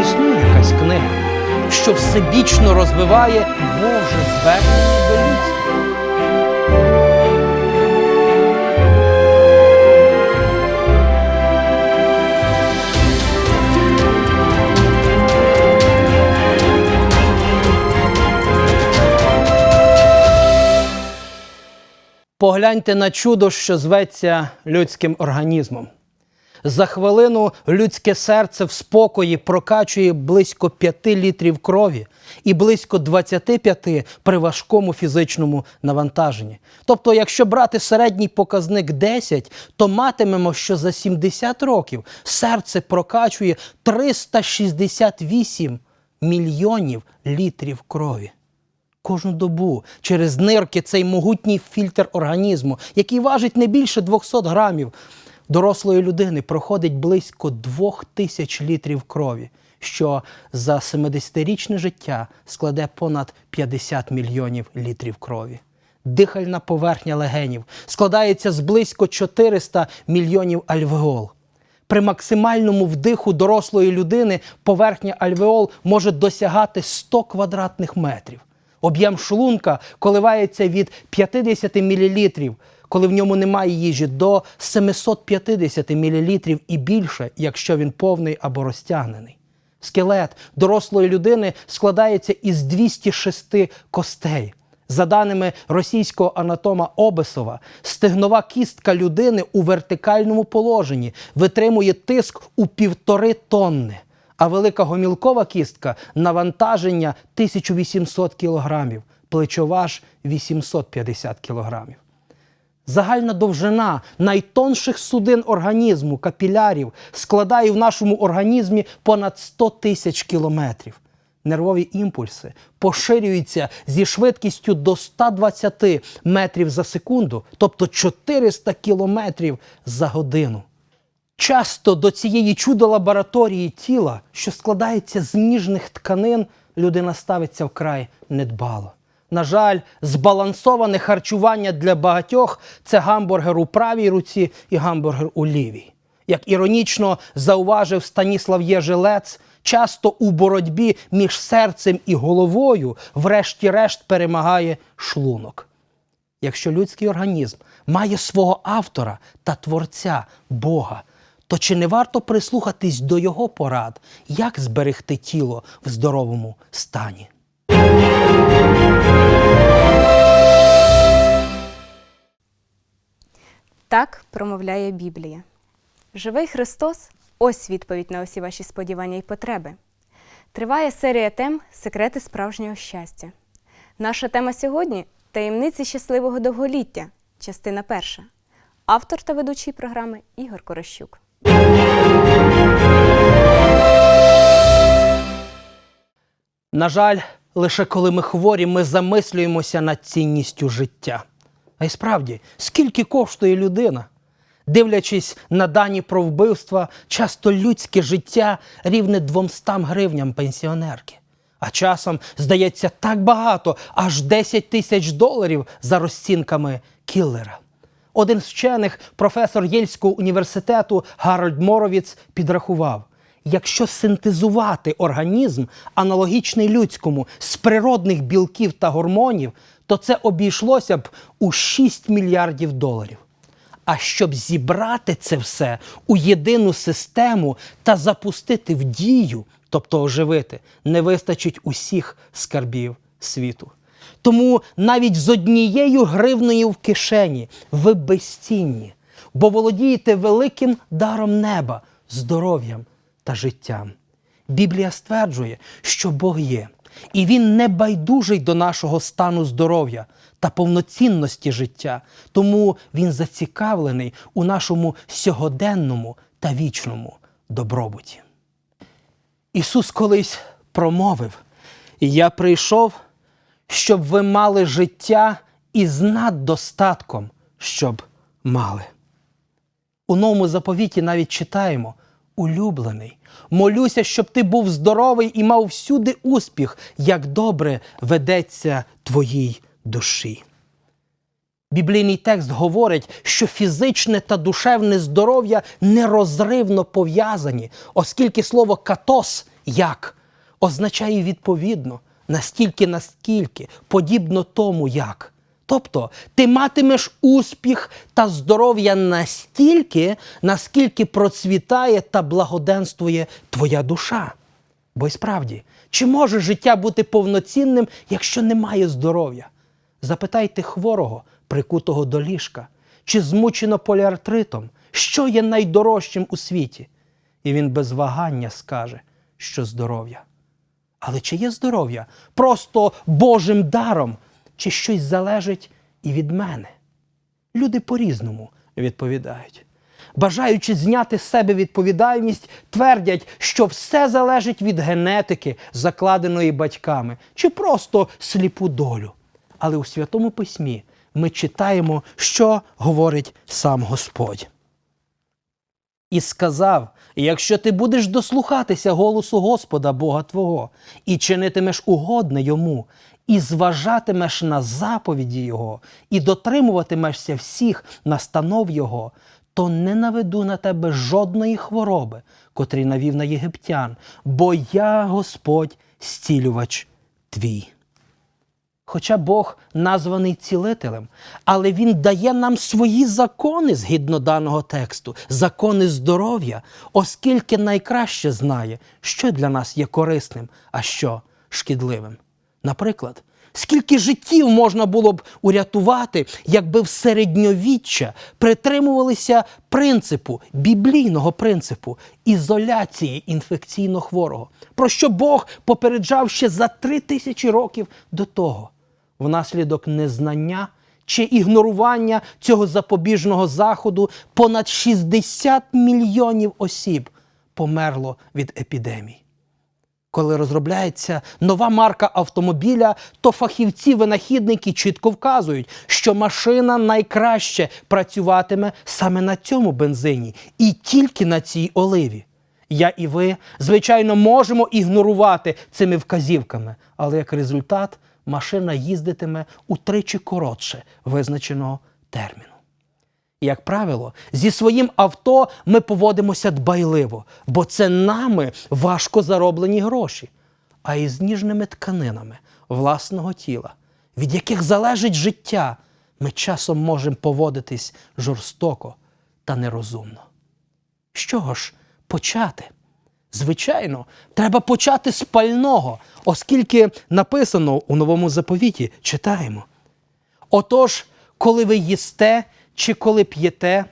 існує якась книга, що всебічно розвиває Боже звернення до людства. Погляньте на чудо, що зветься людським організмом. За хвилину людське серце в спокої прокачує близько 5 літрів крові і близько 25 при важкому фізичному навантаженні. Тобто, якщо брати середній показник 10, то матимемо, що за 70 років серце прокачує 368 мільйонів літрів крові. Кожну добу через нирки цей могутній фільтр організму, який важить не більше 200 грамів, дорослої людини проходить близько 2000 літрів крові, що за 70-річне життя складе понад 50 мільйонів літрів крові. Дихальна поверхня легенів складається з близько 400 мільйонів альвеол. При максимальному вдиху дорослої людини поверхня альвеол може досягати 100 квадратних метрів. Об'єм шлунка коливається від 50 мл, коли в ньому немає їжі, до 750 мл і більше, якщо він повний або розтягнений. Скелет дорослої людини складається із 206 костей. За даними російського анатома Обесова, стегнова кістка людини у вертикальному положенні витримує тиск у півтори тонни, а велика гомілкова кістка навантаження 1800 кілограмів, плечова ж 850 кілограмів. Загальна довжина найтонших судин організму, капілярів, складає в нашому організмі понад 100 тисяч кілометрів. Нервові імпульси поширюються зі швидкістю до 120 метрів за секунду, тобто 400 кілометрів за годину. Часто до цієї чудо лабораторії тіла, що складається з ніжних тканин, людина ставиться вкрай недбало. На жаль, збалансоване харчування для багатьох це гамбургер у правій руці і гамбургер у лівій. Як іронічно зауважив Станіслав Єжилец, часто у боротьбі між серцем і головою, врешті-решт, перемагає шлунок. Якщо людський організм має свого автора та творця Бога, то чи не варто прислухатись до його порад, як зберегти тіло в здоровому стані? Так промовляє Біблія. Живий Христос ось відповідь на усі ваші сподівання і потреби. Триває серія тем Секрети справжнього щастя. Наша тема сьогодні таємниці щасливого довголіття, частина перша. Автор та ведучий програми Ігор Корощук. На жаль, лише коли ми хворі, ми замислюємося над цінністю життя. А й справді, скільки коштує людина? Дивлячись на дані про вбивства, часто людське життя рівне 200 гривням пенсіонерки. А часом здається так багато, аж 10 тисяч доларів за розцінками кіллера. Один з вчених, професор Єльського університету Гарольд Моровіц, підрахував, якщо синтезувати організм, аналогічний людському, з природних білків та гормонів, то це обійшлося б у 6 мільярдів доларів. А щоб зібрати це все у єдину систему та запустити в дію, тобто оживити, не вистачить усіх скарбів світу. Тому навіть з однією гривнею в кишені ви безцінні, бо володієте великим даром неба, здоров'ям та життям. Біблія стверджує, що Бог є, і Він не байдужий до нашого стану здоров'я та повноцінності життя, тому Він зацікавлений у нашому сьогоденному та вічному добробуті. Ісус колись промовив: Я прийшов, щоб ви мали життя і з наддостатком, щоб мали. У новому заповіті навіть читаємо: улюблений, молюся, щоб ти був здоровий і мав всюди успіх, як добре ведеться твоїй душі. Біблійний текст говорить, що фізичне та душевне здоров'я нерозривно пов'язані, оскільки слово катос як означає відповідно, настільки, наскільки, подібно тому як. Тобто ти матимеш успіх та здоров'я настільки, наскільки процвітає та благоденствує твоя душа. Бо й справді, чи може життя бути повноцінним, якщо немає здоров'я? Запитайте хворого, прикутого до ліжка, чи змучено поліартритом, що є найдорожчим у світі? І він без вагання скаже, що здоров'я. Але чи є здоров'я просто Божим даром, чи щось залежить і від мене? Люди по-різному відповідають. Бажаючи зняти з себе відповідальність, твердять, що все залежить від генетики, закладеної батьками, чи просто сліпу долю. Але у Святому Письмі ми читаємо, що говорить сам Господь. І сказав: якщо ти будеш дослухатися голосу Господа Бога Твого, і чинитимеш угодне йому, і зважатимеш на заповіді Його, і дотримуватимешся всіх настанов Його, то не наведу на тебе жодної хвороби, котрі навів на єгиптян, бо я Господь, зцілювач твій. Хоча Бог названий цілителем, але Він дає нам свої закони згідно даного тексту, закони здоров'я, оскільки найкраще знає, що для нас є корисним, а що шкідливим. Наприклад, скільки життів можна було б урятувати, якби в середньовіччя притримувалися принципу, біблійного принципу ізоляції інфекційно хворого, про що Бог попереджав ще за три тисячі років до того внаслідок незнання чи ігнорування цього запобіжного заходу понад 60 мільйонів осіб померло від епідемій. Коли розробляється нова марка автомобіля, то фахівці-винахідники чітко вказують, що машина найкраще працюватиме саме на цьому бензині і тільки на цій оливі. Я і ви, звичайно, можемо ігнорувати цими вказівками, але як результат машина їздитиме утричі коротше визначеного терміну. Як правило, зі своїм авто ми поводимося дбайливо, бо це нами важко зароблені гроші, а із ніжними тканинами власного тіла, від яких залежить життя, ми часом можемо поводитись жорстоко та нерозумно. З чого ж почати? Звичайно, треба почати з пального, оскільки написано у новому заповіті, читаємо. Отож, коли ви їсте чи коли п'єте,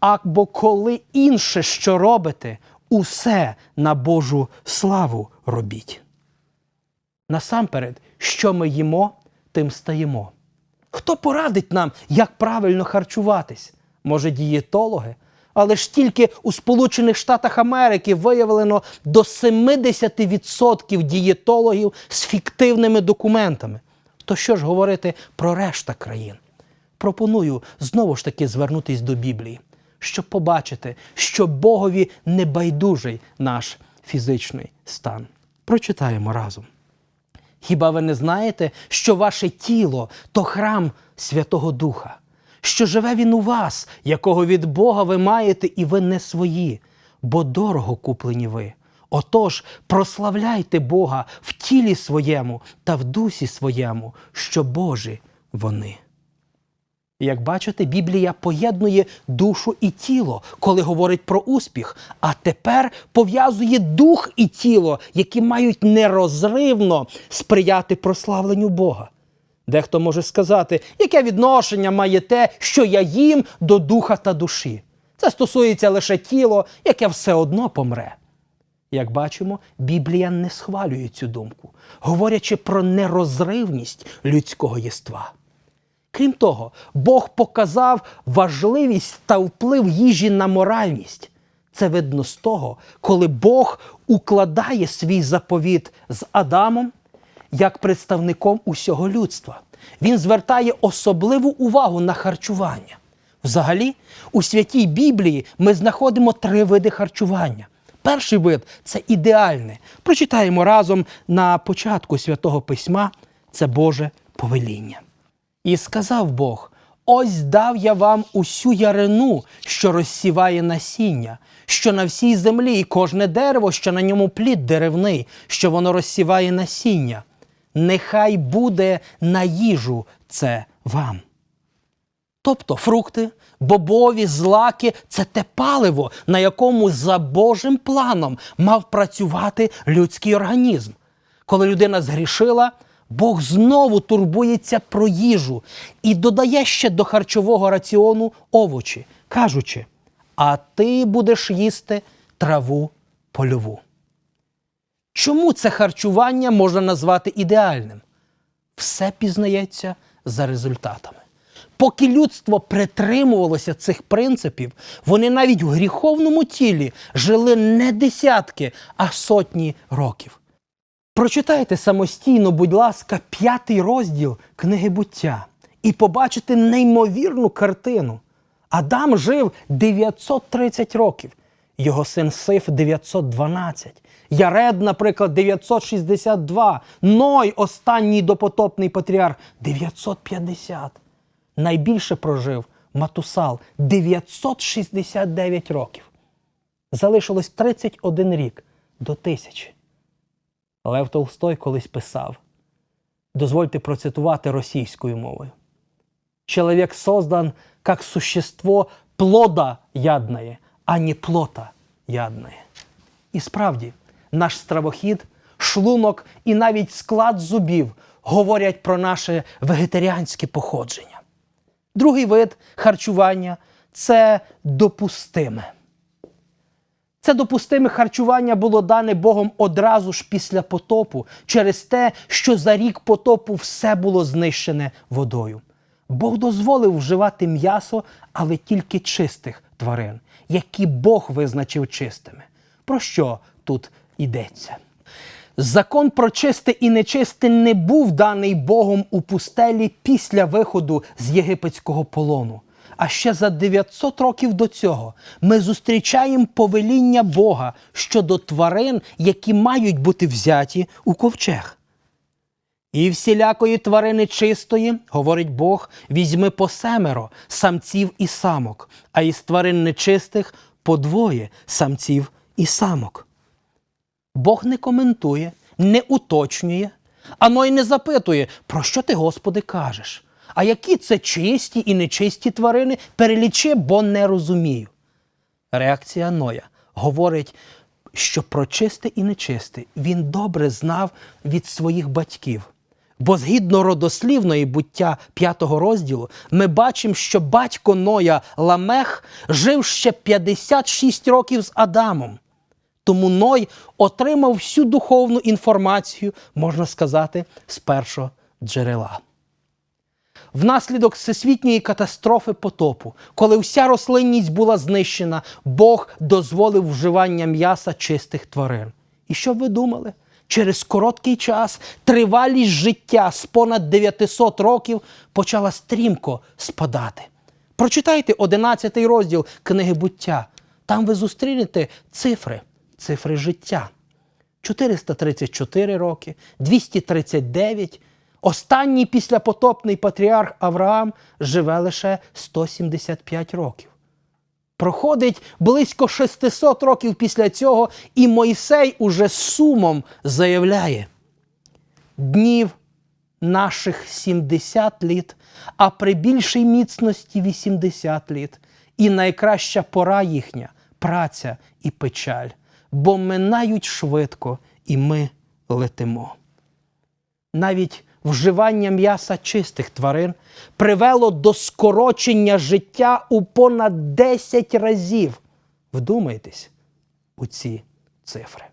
або коли інше, що робите, усе на Божу славу робіть. Насамперед, що ми їмо, тим стаємо. Хто порадить нам, як правильно харчуватись? Може, дієтологи? Але ж тільки у Сполучених Штатах Америки виявлено до 70% дієтологів з фіктивними документами. То що ж говорити про решта країн? Пропоную знову ж таки звернутись до Біблії, щоб побачити, що Богові не байдужий наш фізичний стан. Прочитаємо разом. Хіба ви не знаєте, що ваше тіло то храм Святого Духа, що живе він у вас, якого від Бога ви маєте, і ви не свої, бо дорого куплені ви. Отож, прославляйте Бога в тілі своєму та в дусі своєму, що Божі вони. Як бачите, Біблія поєднує душу і тіло, коли говорить про успіх, а тепер пов'язує дух і тіло, які мають нерозривно сприяти прославленню Бога. Дехто може сказати, яке відношення має те, що я їм до духа та душі. Це стосується лише тіло, яке все одно помре. Як бачимо, Біблія не схвалює цю думку, говорячи про нерозривність людського єства. Крім того, Бог показав важливість та вплив їжі на моральність. Це видно з того, коли Бог укладає свій заповіт з Адамом як представником усього людства. Він звертає особливу увагу на харчування. Взагалі, у святій Біблії ми знаходимо три види харчування. Перший вид це ідеальне. Прочитаємо разом на початку святого письма це Боже повеління. І сказав Бог: Ось дав я вам усю ярину, що розсіває насіння, що на всій землі, і кожне дерево, що на ньому плід деревний, що воно розсіває насіння. Нехай буде на їжу це вам. Тобто фрукти, бобові, злаки це те паливо, на якому за Божим планом мав працювати людський організм. Коли людина згрішила, Бог знову турбується про їжу і додає ще до харчового раціону овочі, кажучи: а ти будеш їсти траву польову. Чому це харчування можна назвати ідеальним? Все пізнається за результатами. Поки людство притримувалося цих принципів, вони навіть в гріховному тілі жили не десятки, а сотні років. Прочитайте самостійно, будь ласка, п'ятий розділ книги буття і побачите неймовірну картину. Адам жив 930 років, його син Сиф 912, Яред, наприклад, 962, Ной, останній допотопний патріарх 950. Найбільше прожив Матусал 969 років. Залишилось 31 рік до тисячі. Лев Толстой колись писав: дозвольте процитувати російською мовою. Человек создан как существо плода ядное, а не плота ядное. І справді, наш стравохід, шлунок і навіть склад зубів говорять про наше вегетаріанське походження. Другий вид харчування це допустиме. Це допустиме харчування було дане Богом одразу ж після потопу, через те, що за рік потопу все було знищене водою. Бог дозволив вживати м'ясо, але тільки чистих тварин, які Бог визначив чистими. Про що тут йдеться? Закон про чисте і нечисте не був даний Богом у пустелі після виходу з єгипетського полону. А ще за 900 років до цього ми зустрічаємо повеління Бога щодо тварин, які мають бути взяті у ковчег. І всілякої тварини чистої, говорить Бог, візьми по семеро самців і самок, а із тварин нечистих по двоє самців і самок. Бог не коментує, не уточнює, ано й не запитує, про що ти, Господи, кажеш. А які це чисті і нечисті тварини, перелічи, бо не розумію. Реакція Ноя говорить, що про чисте і нечисте він добре знав від своїх батьків. Бо згідно родослівної буття п'ятого розділу, ми бачимо, що батько Ноя Ламех жив ще 56 років з Адамом. Тому Ной отримав всю духовну інформацію, можна сказати, з першого джерела. Внаслідок всесвітньої катастрофи потопу, коли вся рослинність була знищена, Бог дозволив вживання м'яса чистих тварин. І що б ви думали? Через короткий час тривалість життя з понад 900 років почала стрімко спадати. Прочитайте 11 розділ книги буття. Там ви зустрінете цифри, цифри життя. 434 роки, 239. Останній післяпотопний патріарх Авраам живе лише 175 років. Проходить близько 600 років після цього, і Мойсей уже сумом заявляє: днів наших 70 літ, а при більшій міцності 80 літ, і найкраща пора їхня праця і печаль, бо минають швидко, і ми летимо. Навіть вживання м'яса чистих тварин привело до скорочення життя у понад 10 разів. Вдумайтесь у ці цифри.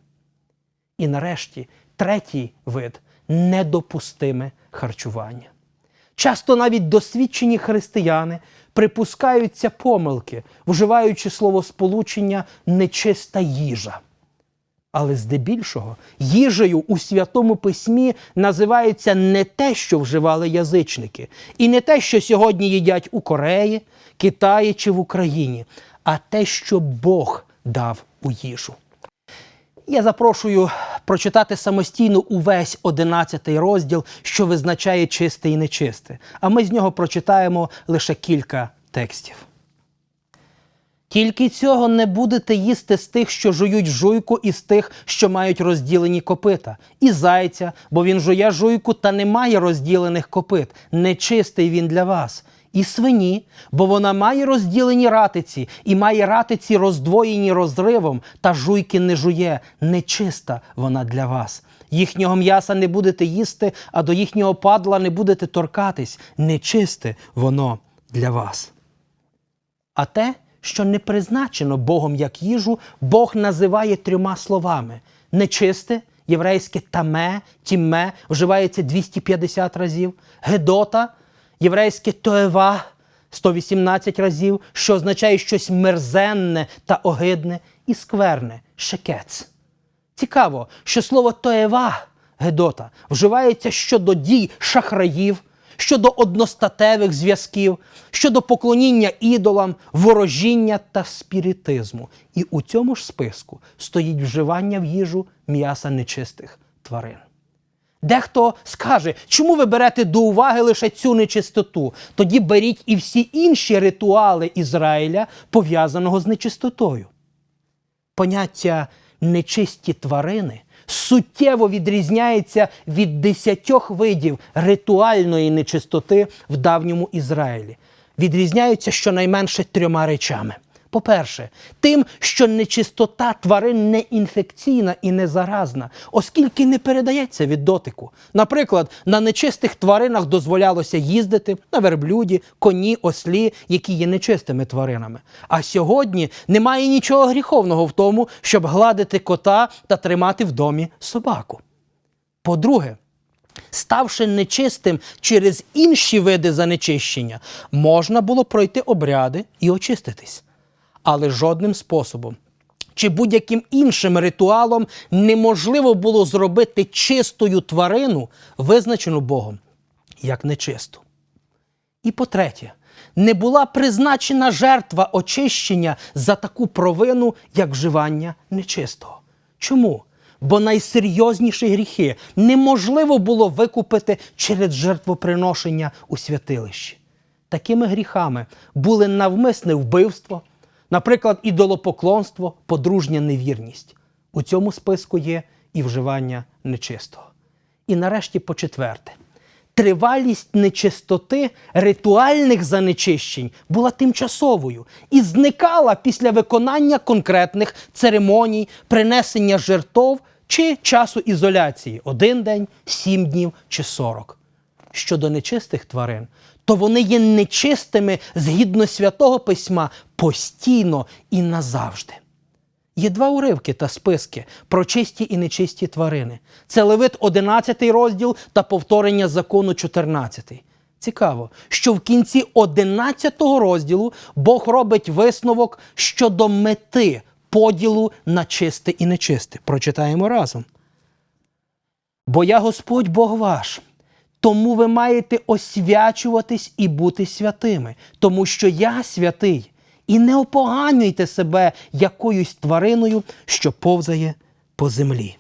І нарешті третій вид недопустиме харчування. Часто навіть досвідчені християни припускаються помилки, вживаючи словосполучення нечиста їжа. Але здебільшого їжею у святому письмі називається не те, що вживали язичники, і не те, що сьогодні їдять у Кореї, Китаї чи в Україні, а те, що Бог дав у їжу. Я запрошую прочитати самостійно увесь 11 розділ, що визначає чисте і нечисте. А ми з нього прочитаємо лише кілька текстів. Тільки цього не будете їсти з тих, що жують жуйку, і з тих, що мають розділені копита, і зайця, бо він жує жуйку та не має розділених копит. Нечистий він для вас. І свині, бо вона має розділені ратиці, і має ратиці роздвоєні розривом, та жуйки не жує. Нечиста вона для вас. Їхнього м'яса не будете їсти, а до їхнього падла не будете торкатись. Нечисте воно для вас. А те, що не призначено Богом як їжу, Бог називає трьома словами: нечисте, єврейське таме, тіме вживається 250 разів, гедота, єврейське тоева 118 разів, що означає щось мерзенне та огидне, і скверне шекец. Цікаво, що слово тоева Гедота вживається щодо дій шахраїв, щодо одностатевих зв'язків, щодо поклоніння ідолам, ворожіння та спіритизму. І у цьому ж списку стоїть вживання в їжу м'яса нечистих тварин. Дехто скаже, чому ви берете до уваги лише цю нечистоту? Тоді беріть і всі інші ритуали Ізраїля, пов'язаного з нечистотою поняття нечисті тварини суттєво відрізняється від десятьох видів ритуальної нечистоти в давньому Ізраїлі. Відрізняються щонайменше трьома речами. По-перше, тим, що нечистота тварин не інфекційна і не заразна, оскільки не передається від дотику. Наприклад, на нечистих тваринах дозволялося їздити на верблюді, коні, ослі, які є нечистими тваринами. А сьогодні немає нічого гріховного в тому, щоб гладити кота та тримати в домі собаку. По-друге, ставши нечистим через інші види занечищення, можна було пройти обряди і очиститись. Але жодним способом чи будь-яким іншим ритуалом неможливо було зробити чистою тварину, визначену Богом, як нечисту. І по-третє, не була призначена жертва очищення за таку провину, як вживання нечистого. Чому? Бо найсерйозніші гріхи неможливо було викупити через жертвоприношення у святилищі. Такими гріхами були навмисне вбивство, наприклад, ідолопоклонство, подружня невірність. У цьому списку є і вживання нечистого. І нарешті, по четверте, тривалість нечистоти ритуальних занечищень була тимчасовою і зникала після виконання конкретних церемоній, принесення жертов чи часу ізоляції один день, сім днів чи сорок. Щодо нечистих тварин, то вони є нечистими згідно святого письма постійно і назавжди. Є два уривки та списки про чисті і нечисті тварини. Це Левит 11 розділ та повторення закону 14. Цікаво, що в кінці 11 розділу Бог робить висновок щодо мети поділу на чисте і нечисте. Прочитаємо разом. Бо я Господь Бог ваш. Тому ви маєте освячуватись і бути святими, тому що я святий. І не опоганюйте себе якоюсь твариною, що повзає по землі.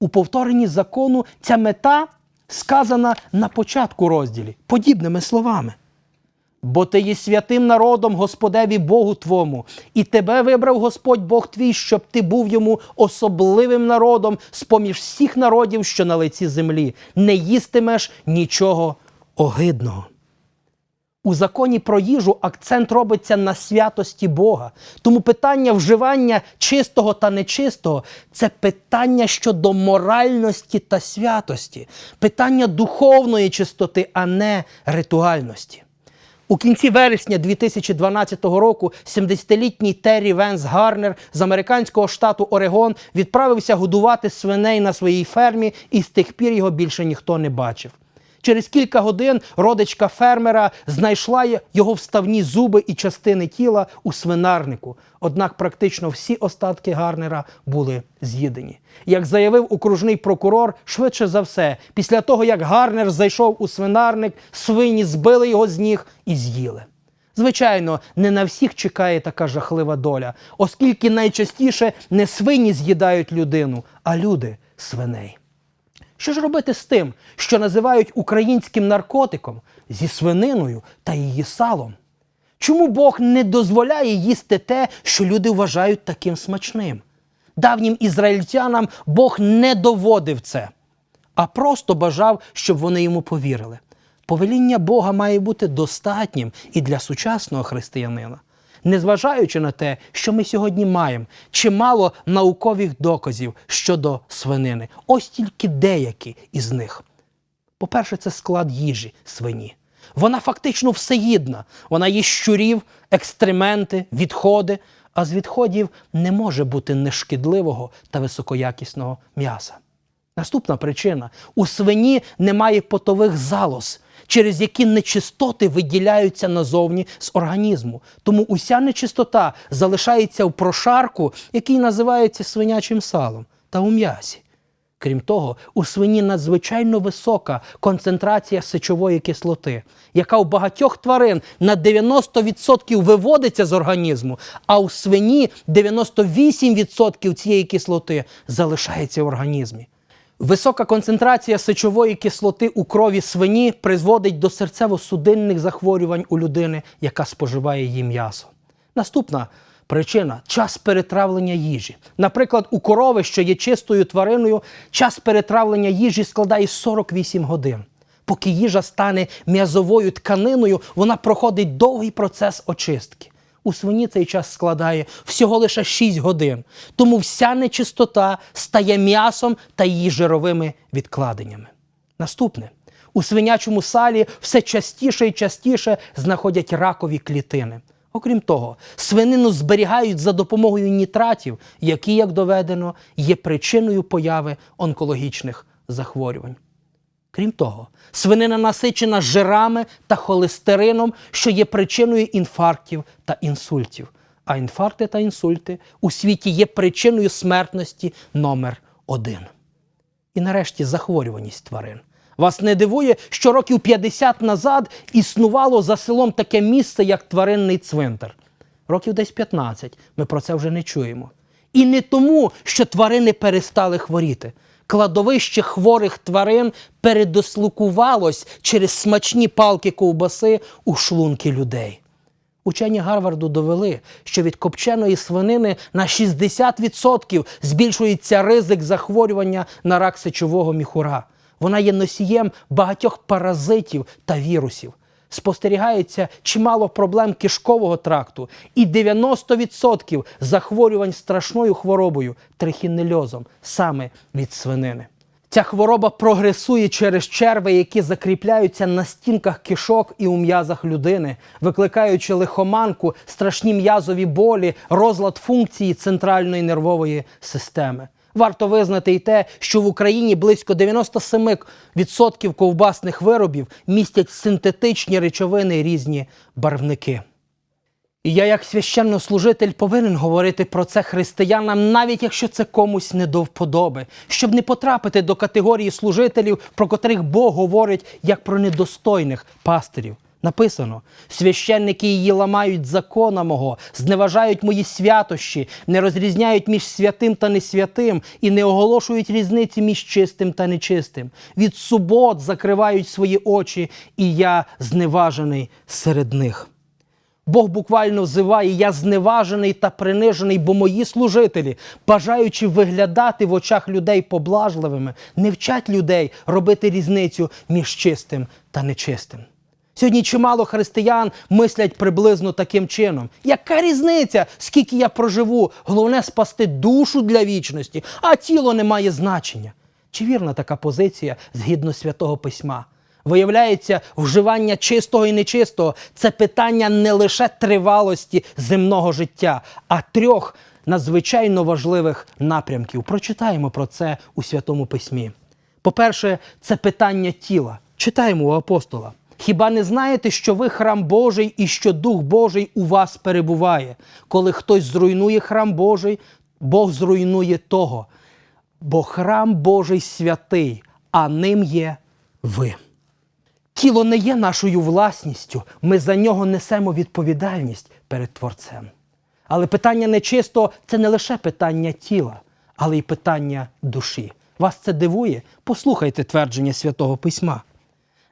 У повторенні закону ця мета сказана на початку розділі подібними словами. Бо ти є святим народом Господеві Богу Твому, і тебе вибрав Господь Бог твій, щоб ти був йому особливим народом з-поміж всіх народів, що на лиці землі, не їстимеш нічого огидного. У законі про їжу акцент робиться на святості Бога. Тому питання вживання чистого та нечистого це питання щодо моральності та святості, питання духовної чистоти, а не ритуальності. У кінці вересня 2012 року 70-літній Террі Венс Гарнер з американського штату Орегон відправився годувати свиней на своїй фермі, і з тих пір його більше ніхто не бачив. Через кілька годин родичка фермера знайшла його вставні зуби і частини тіла у свинарнику. Однак практично всі остатки Гарнера були з'їдені. Як заявив окружний прокурор, швидше за все, після того як Гарнер зайшов у свинарник, свині збили його з ніг і з'їли. Звичайно, не на всіх чекає така жахлива доля, оскільки найчастіше не свині з'їдають людину, а люди свиней. Що ж робити з тим, що називають українським наркотиком зі свининою та її салом? Чому Бог не дозволяє їсти те, що люди вважають таким смачним? Давнім ізраїльтянам Бог не доводив це, а просто бажав, щоб вони йому повірили. Повеління Бога має бути достатнім і для сучасного християнина. Незважаючи на те, що ми сьогодні маємо чимало наукових доказів щодо свинини, ось тільки деякі із них. По-перше, це склад їжі свині. Вона фактично всеїдна. Вона їсть щурів, екстременти, відходи, а з відходів не може бути нешкідливого та високоякісного м'яса. Наступна причина: у свині немає потових залоз, через які нечистоти виділяються назовні з організму. Тому уся нечистота залишається в прошарку, який називається свинячим салом та у м'ясі. Крім того, у свині надзвичайно висока концентрація сечової кислоти, яка у багатьох тварин на 90% виводиться з організму, а у свині 98% цієї кислоти залишається в організмі. Висока концентрація сечової кислоти у крові свині призводить до серцево-судинних захворювань у людини, яка споживає її м'ясо. Наступна причина час перетравлення їжі. Наприклад, у корови, що є чистою твариною, час перетравлення їжі складає 48 годин. Поки їжа стане м'язовою тканиною, вона проходить довгий процес очистки. У свині цей час складає всього лише 6 годин. Тому вся нечистота стає м'ясом та її жировими відкладеннями. Наступне. У свинячому салі все частіше і частіше знаходять ракові клітини. Окрім того, свинину зберігають за допомогою нітратів, які, як доведено, є причиною появи онкологічних захворювань. Крім того, свинина насичена жирами та холестерином, що є причиною інфарктів та інсультів. А інфаркти та інсульти у світі є причиною смертності номер один. І нарешті захворюваність тварин. Вас не дивує, що років 50 назад існувало за селом таке місце, як тваринний цвинтар. Років десь 15 ми про це вже не чуємо. І не тому, що тварини перестали хворіти. Кладовище хворих тварин передослокувалось через смачні палки ковбаси у шлунки людей. Учені Гарварду довели, що від копченої свинини на 60% збільшується ризик захворювання на рак сечового міхура. Вона є носієм багатьох паразитів та вірусів. Спостерігається чимало проблем кишкового тракту і 90% захворювань страшною хворобою трихінельозом саме від свинини. Ця хвороба прогресує через черви, які закріпляються на стінках кишок і у м'язах людини, викликаючи лихоманку, страшні м'язові болі, розлад функції центральної нервової системи. Варто визнати й те, що в Україні близько 97% ковбасних виробів містять синтетичні речовини і різні барвники. І я, як священнослужитель, повинен говорити про це християнам, навіть якщо це комусь не до вподоби, щоб не потрапити до категорії служителів, про котрих Бог говорить як про недостойних пастирів. Написано: священники її ламають закона мого, зневажають мої святощі, не розрізняють між святим та несвятим і не оголошують різниці між чистим та нечистим. Від субот закривають свої очі, і я зневажений серед них. Бог буквально взиває, я зневажений та принижений, бо мої служителі, бажаючи виглядати в очах людей поблажливими, не вчать людей робити різницю між чистим та нечистим. Сьогодні чимало християн мислять приблизно таким чином. Яка різниця, скільки я проживу? Головне спасти душу для вічності, а тіло не має значення. Чи вірна така позиція згідно святого письма? Виявляється, вживання чистого і нечистого це питання не лише тривалості земного життя, а трьох надзвичайно важливих напрямків. Прочитаємо про це у Святому Письмі. По-перше, це питання тіла. Читаємо у апостола. Хіба не знаєте, що ви храм Божий і що Дух Божий у вас перебуває? Коли хтось зруйнує храм Божий, Бог зруйнує того. Бо храм Божий святий, а ним є ви. тіло не є нашою власністю, ми за нього несемо відповідальність перед Творцем. Але питання нечисто це не лише питання тіла, але й питання душі. Вас це дивує? Послухайте твердження Святого Письма.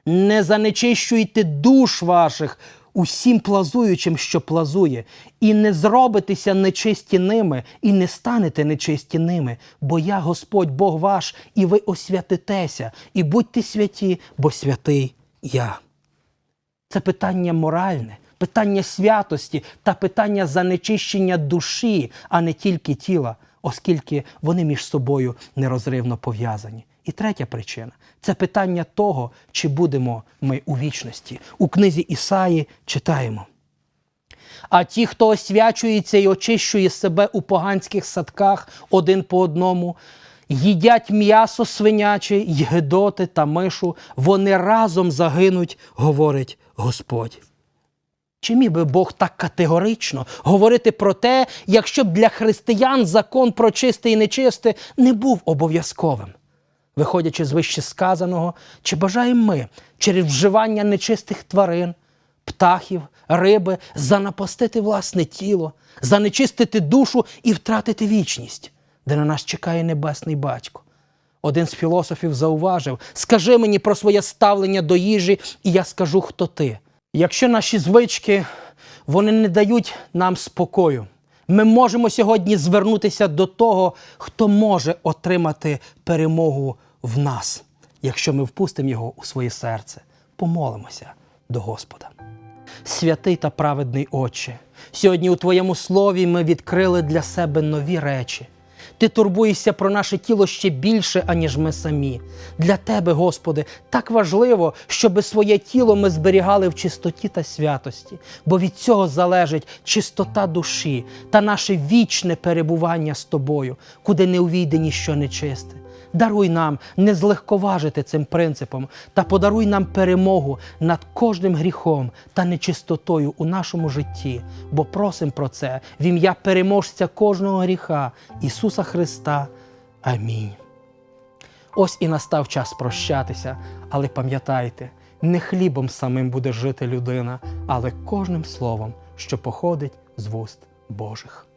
Не занечищуйте душ ваших усім плазуючим, що плазує, і не зробитеся нечисті ними, і не станете нечисті ними, бо я Господь Бог ваш, і ви освятитеся, і будьте святі, бо святий я. Це питання моральне, питання святості та питання занечищення душі, а не тільки тіла, оскільки вони між собою нерозривно пов'язані. І третя причина це питання того, чи будемо ми у вічності. У книзі Ісаї читаємо. А ті, хто освячується і очищує себе у поганських садках один по одному, їдять м'ясо свиняче, й гедоти та мишу, вони разом загинуть, говорить Господь. Чи міг би Бог так категорично говорити про те, якщо б для християн закон про чисте і нечисте не був обов'язковим? Виходячи з вище сказаного, чи бажаємо ми через вживання нечистих тварин, птахів, риби занапастити власне тіло, занечистити душу і втратити вічність, де на нас чекає небесний батько? Один з філософів зауважив: скажи мені про своє ставлення до їжі, і я скажу, хто ти. Якщо наші звички вони не дають нам спокою, ми можемо сьогодні звернутися до того, хто може отримати перемогу в нас, якщо ми впустимо його у своє серце. Помолимося до Господа. Святий та праведний Отче, сьогодні у Твоєму слові ми відкрили для себе нові речі. Ти турбуєшся про наше тіло ще більше, аніж ми самі. Для Тебе, Господи, так важливо, щоб своє тіло ми зберігали в чистоті та святості, бо від цього залежить чистота душі та наше вічне перебування з Тобою, куди не увійде ніщо нечисте. Даруй нам не злегковажити цим принципом та подаруй нам перемогу над кожним гріхом та нечистотою у нашому житті, бо просим про це в ім'я переможця кожного гріха Ісуса Христа. Амінь. Ось і настав час прощатися, але пам'ятайте, не хлібом самим буде жити людина, але кожним словом, що походить з вуст Божих.